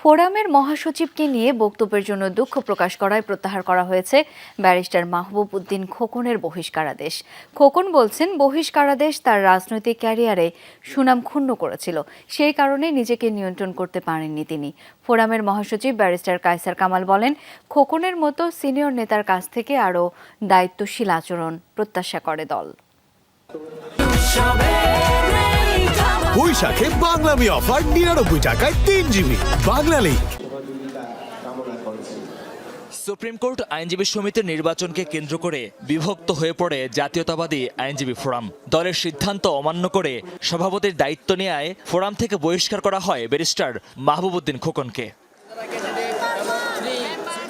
ফোরামের মহাসচিবকে নিয়ে বক্তব্যের জন্য দুঃখ প্রকাশ করায় প্রত্যাহার করা হয়েছে ব্যারিস্টার মাহবুব উদ্দিন খোকনের বহিষ্কারাদেশ। খোকন বলছেন, বহিষ্কারাদেশ তার রাজনৈতিক ক্যারিয়ারে সুনাম ক্ষুণ্ণ করেছিল। সেই কারণে নিজেকে নিয়ন্ত্রণ করতে পারেননি তিনি। ফোরামের মহাসচিব ব্যারিস্টার কায়সার কামাল বলেন, খোকনের মতো সিনিয়র নেতার কাছ থেকে আরও দায়িত্বশীল আচরণ প্রত্যাশা করে দল। বৈশাখে বাংলামি অফার নিরানব্বই টাকায় তিন GB Banglalink supreme court আইনজীবী সমিতির নির্বাচনকে কেন্দ্র করে বিভক্ত হয়ে পড়ে জাতীয়তাবাদী আইনজীবী ফোরাম। দলের সিদ্ধান্ত অমান্য করে সভাপতির দায়িত্ব নেয় ফোরাম থেকে বহিষ্কার করা হয় ব্যারিস্টার মাহবুবুদ্দিন খোকনকে।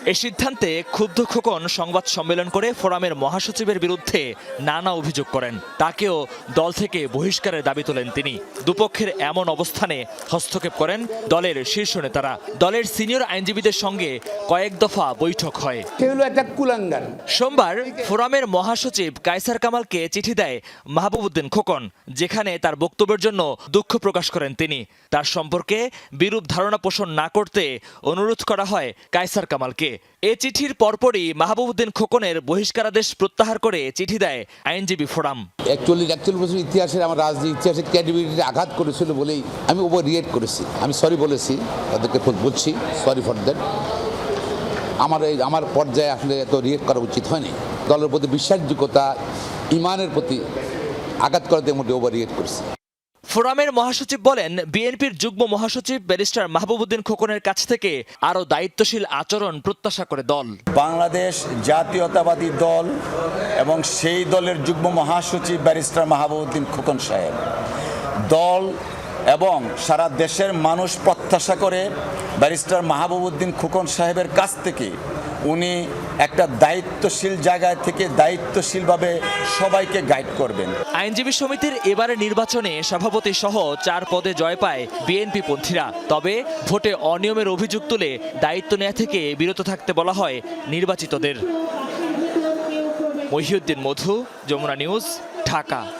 এ সিদ্ধান্তে ক্ষুব্ধ খোকন সংবাদ সম্মেলন করে ফোরামের মহাসচিবের বিরুদ্ধে নানা অভিযোগ করেন। তাকেও দল থেকে বহিষ্কারের দাবি তোলেন তিনি। দুপক্ষের এমন অবস্থানে হস্তক্ষেপ করেন দলের শীর্ষ নেতারা। দলের সিনিয়র আইনজীবীদের সঙ্গে কয়েক দফা বৈঠক হয়। সোমবার ফোরামের মহাসচিব কায়সার কামালকে চিঠি দেয় মাহবুবুদ্দিন খোকন যেখানে তার বক্তব্যের জন্য দুঃখ প্রকাশ করেন তিনি। তার সম্পর্কে বিরূপ ধারণা পোষণ না করতে অনুরোধ করা হয় কায়সার কামালকে। এ চিঠির পরপরই মাহবুবুদ্দিন খোকনের বহিষ্কারাদেশ প্রত্যাহার করে চিঠি দেয় আইনজীবী ফোরাম। একচল্লিশ একচল্লিশ বছর ইতিহাসের আমার রাজনীতি, ইতিহাসের ক্যাডিবিলিটি আঘাত করেছিল বলেই আমি ওভার রিয়েট করেছি। আমি সরি বলেছি, তাদেরকে বলছি সরি ফর দ্যাট আমার এই, আমার পর্যায়ে আসলে এত রিয়েক্ট করা উচিত হয়নি। দলের প্রতি বিশ্বাসযোগ্যতা, ইমানের প্রতি আঘাত করাতে মোটে ওভার রিয়েক্ট করেছি। ফোরামের মহাসচিব বলেন, বিএনপির যুগ্ম মহাসচিব ব্যারিস্টার মাহবুবুদ্দিন খোকনের কাছ থেকে আরও দায়িত্বশীল আচরণ প্রত্যাশা করে দল। বাংলাদেশ জাতীয়তাবাদী দল এবং সেই দলের যুগ্ম মহাসচিব ব্যারিস্টার মাহবুবুদ্দিন খোকন সাহেব। দল এবং সারা দেশের মানুষ প্রত্যাশা করে ব্যারিস্টার মাহবুবুদ্দিন খোকন সাহেবের কাছ থেকে উনি একটা দায়িত্বশীল জায়গায় থেকে দায়িত্বশীলভাবে সবাইকে গাইড করবেন। আইনজীবী সমিতির এবারে নির্বাচনে সভাপতি সহ চার পদে জয় পায় বিএনপি পন্থীরা তবে ভোটে অনিয়মের অভিযোগ তুলে দায়িত্ব নেওয়া থেকে বিরত থাকতে বলা হয় নির্বাচিতদের। মহিউদ্দিন মধু, যমুনা নিউজ, ঢাকা।